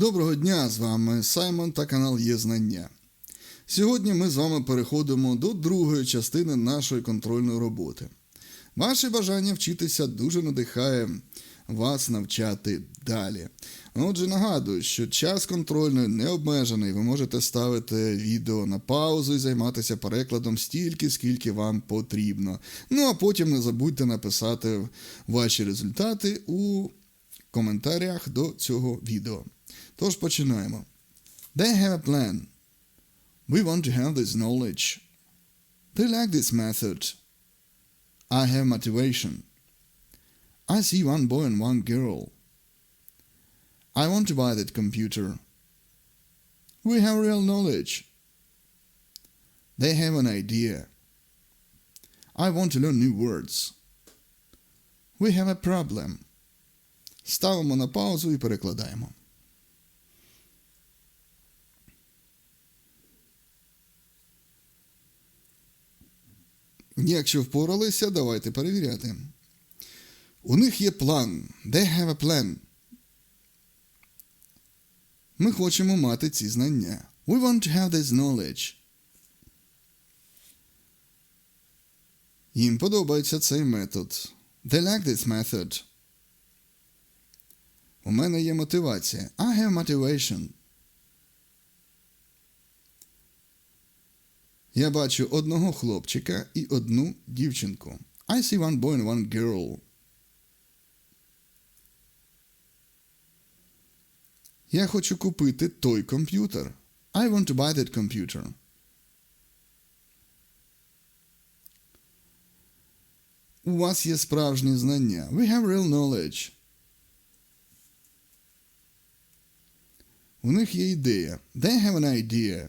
Доброго дня! З вами Саймон та канал Є Знання. Сьогодні ми з вами переходимо до другої частини нашої контрольної роботи. Ваше бажання вчитися дуже надихає вас навчати далі. Отже, нагадую, що час контрольної не обмежений. Ви можете ставити відео на паузу і займатися перекладом стільки, скільки вам потрібно. Ну а потім не забудьте написати ваші результати у коментарях до цього відео. Тож починаємо. They have a plan. We want to have this knowledge. They like this method. I have motivation. I see one boy and one girl. I want to buy that computer. We have real knowledge. They have an idea. I want to learn new words. We have a problem. Ставимо на паузу і перекладаємо. Якщо впоралися, давайте перевіряти. У них є план. They have a plan. Ми хочемо мати ці знання. We want to have this knowledge. Їм подобається цей метод. They like this method. У мене є мотивація. I have motivation. Я бачу одного хлопчика і одну дівчинку. I see one boy and one girl. Я хочу купити той комп'ютер. I want to buy that computer. У вас є справжні знання. We have real knowledge. У них є ідея. They have an idea.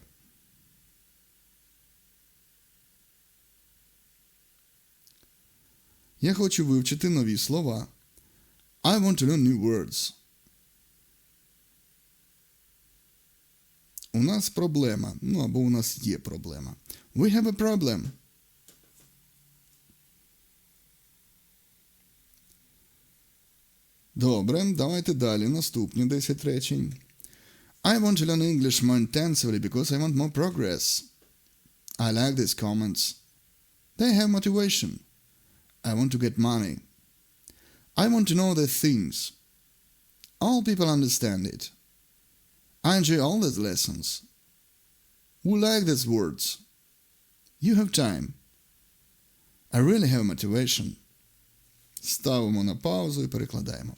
Я хочу вивчити нові слова. I want to learn new words. У нас проблема. Ну або у нас є проблема. We have a problem. Добре, давайте далі. Наступні 10 речень. I want to learn English more intensively because I want more progress. I like these comments. They have motivation. I want to get money. I want to know the things. All people understand it. I enjoy all these lessons. We like these words. You have time. I really have motivation. Ставимо на паузу і перекладаємо.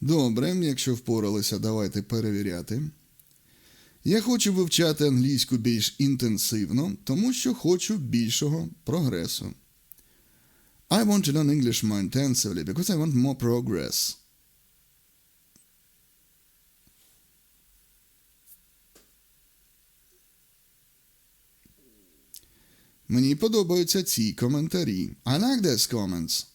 Добре, якщо впоралися, давайте перевіряти. Я хочу вивчати англійську більш інтенсивно, тому що хочу більшого прогресу. I want to learn English more intensively because I want more progress. Мені подобаються ці коментарі. I like these comments.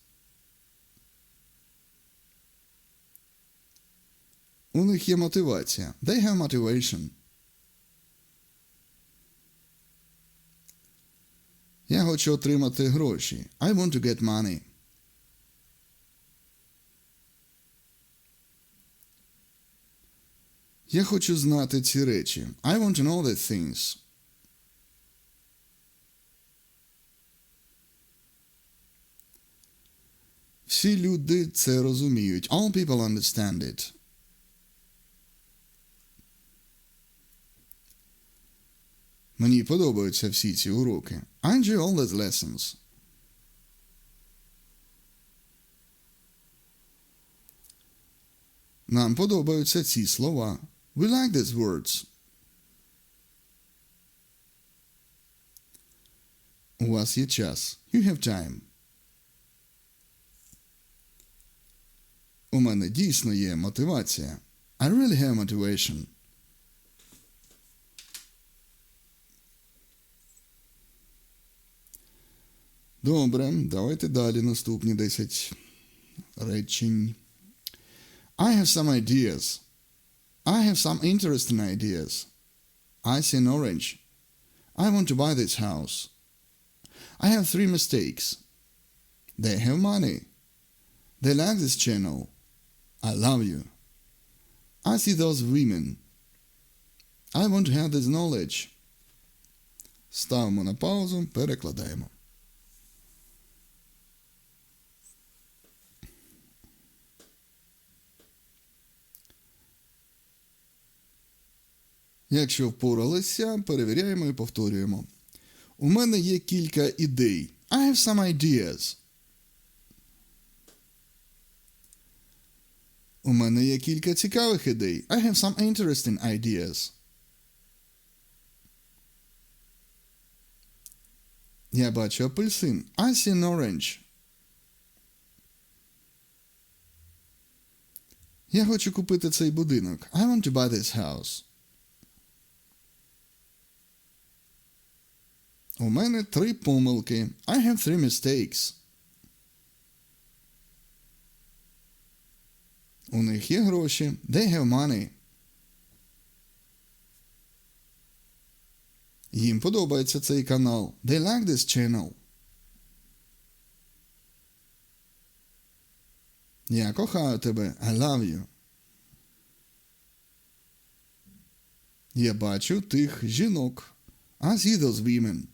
У них є мотивація. They have motivation. Я хочу отримати гроші. I want to get money. Я хочу знати ці речі. I want to know the things. Всі люди це розуміють. All people understand it. Мені подобаються всі ці уроки. I enjoy all these lessons. Нам подобаються ці слова. We like these words. У вас є час. You have time. У мене дійсно є мотивація. I really have motivation. Добре, давайте далі наступні 10 речень. I have some ideas. I have some interesting ideas. I see an orange. I want to buy this house. I have three mistakes. They have money. They like this channel. I love you. I see those women. I want to have this knowledge. Ставимо на паузу, перекладаємо. Якщо впоралися, перевіряємо і повторюємо. У мене є кілька ідей. I have some ideas. У мене є кілька цікавих ідей. I have some interesting ideas. Я бачу апельсин. I see an orange. Я хочу купити цей будинок. I want to buy this house. У мене три помилки. I have three mistakes. У них є гроші. They have money. Їм подобається цей канал. They like this channel. Я кохаю тебе. I love you. Я бачу тих жінок. I see those women.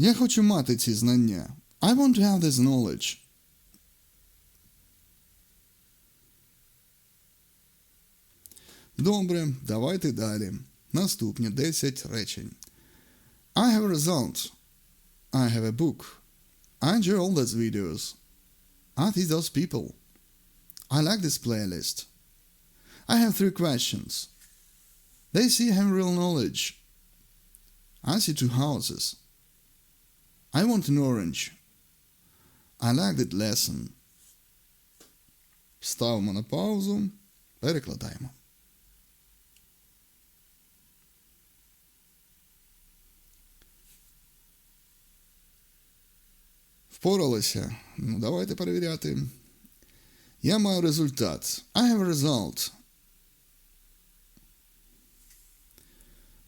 Я хочу мати ці знання. I want to have this knowledge. Добре, давайте далі. Наступні 10 речень. I have a result. I have a book. I enjoy all those videos. I see those people. I like this playlist. I have three questions. They see I have real knowledge. I see two houses. I want an orange. I like that lesson. Ставимо на паузу. Перекладаємо. Впоралися? Ну, давайте перевіряти. Я маю результат. I have a result.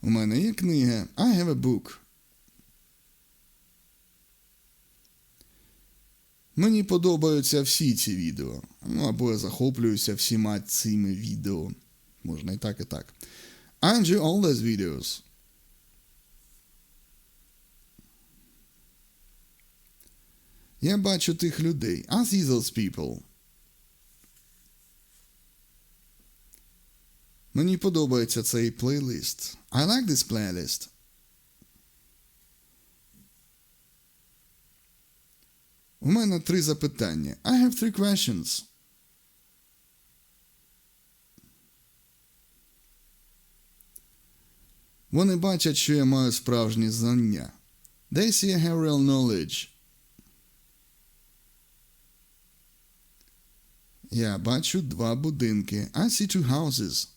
У мене є книга. I have a book. Мені подобаються всі ці відео. Ну, або я захоплююся всіма цими відео. Можна і так, і так. I enjoy all those videos. Я бачу тих людей. I see those people. Мені подобається цей плейлист. I like this playlist. У мене три запитання. I have three questions. Вони бачать, що я маю справжні знання. They see I have real knowledge. Я бачу два будинки. I see two houses.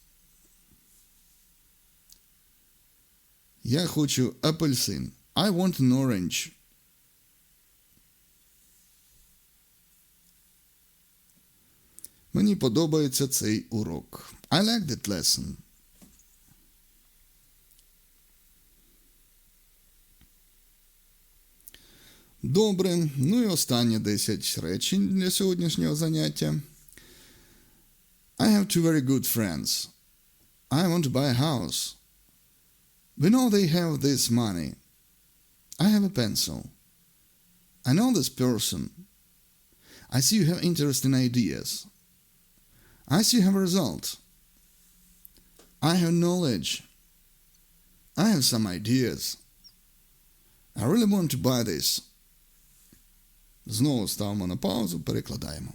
Я хочу апельсин. I want an orange. Мені подобається цей урок. I like that lesson. Добре. Ну і останні 10 речень для сьогоднішнього заняття. I have two very good friends. I want to buy a house. We know they have this money. I have a pencil. I know this person. I see you have interesting ideas. I see you have a result. I have knowledge. I have some ideas. I really want to buy this. Знову ставимо на паузу, перекладаємо.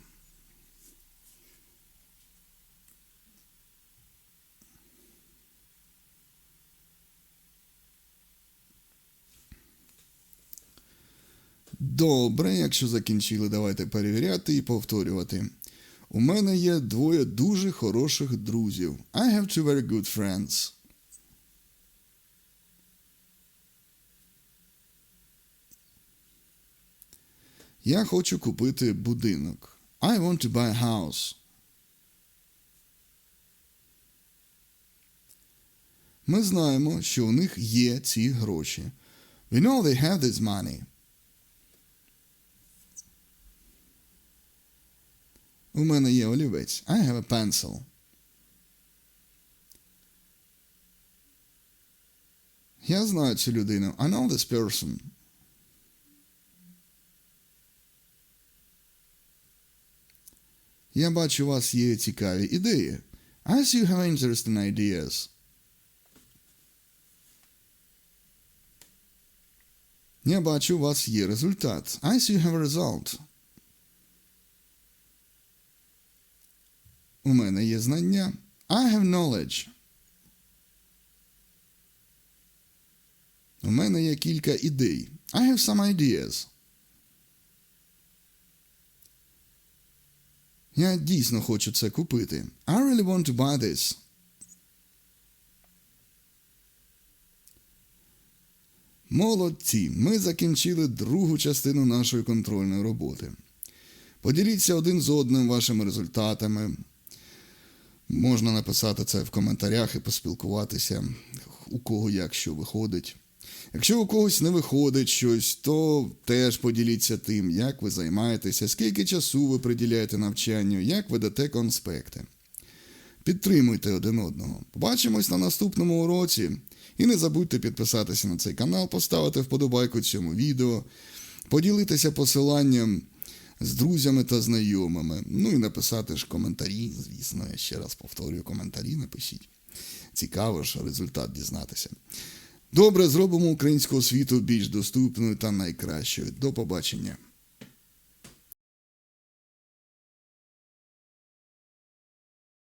Добре, якщо закінчили, давайте перевіряти і повторювати. У мене є двоє дуже хороших друзів. I have two very good friends. Я хочу купити будинок. I want to buy a house. Ми знаємо, що у них є ці гроші. We know they have this money. У мене є олівець. I have a pencil. Я знаю цю людину. I know this person. Я бачу, у вас є цікаві ідеї. I see you have interesting ideas. Я бачу, у вас є результат. I see you have a result. У мене є знання. I have knowledge. У мене є кілька ідей. I have some ideas. Я дійсно хочу це купити. I really want to buy this. Молодці! Ми закінчили другу частину нашої контрольної роботи. Поділіться один з одним вашими результатами. Можна написати це в коментарях і поспілкуватися, у кого як що виходить. Якщо у когось не виходить щось, то теж поділіться тим, як ви займаєтеся, скільки часу ви приділяєте навчанню, як ведете конспекти. Підтримуйте один одного. Побачимось на наступному уроці. І не забудьте підписатися на цей канал, поставити вподобайку цьому відео, поділитися посиланням з друзями та знайомими. Ну і написати ж коментарі, звісно, я ще раз повторюю, коментарі напишіть. Цікаво ж результат дізнатися. Добре, зробимо українську освіту більш доступною та найкращою. До побачення.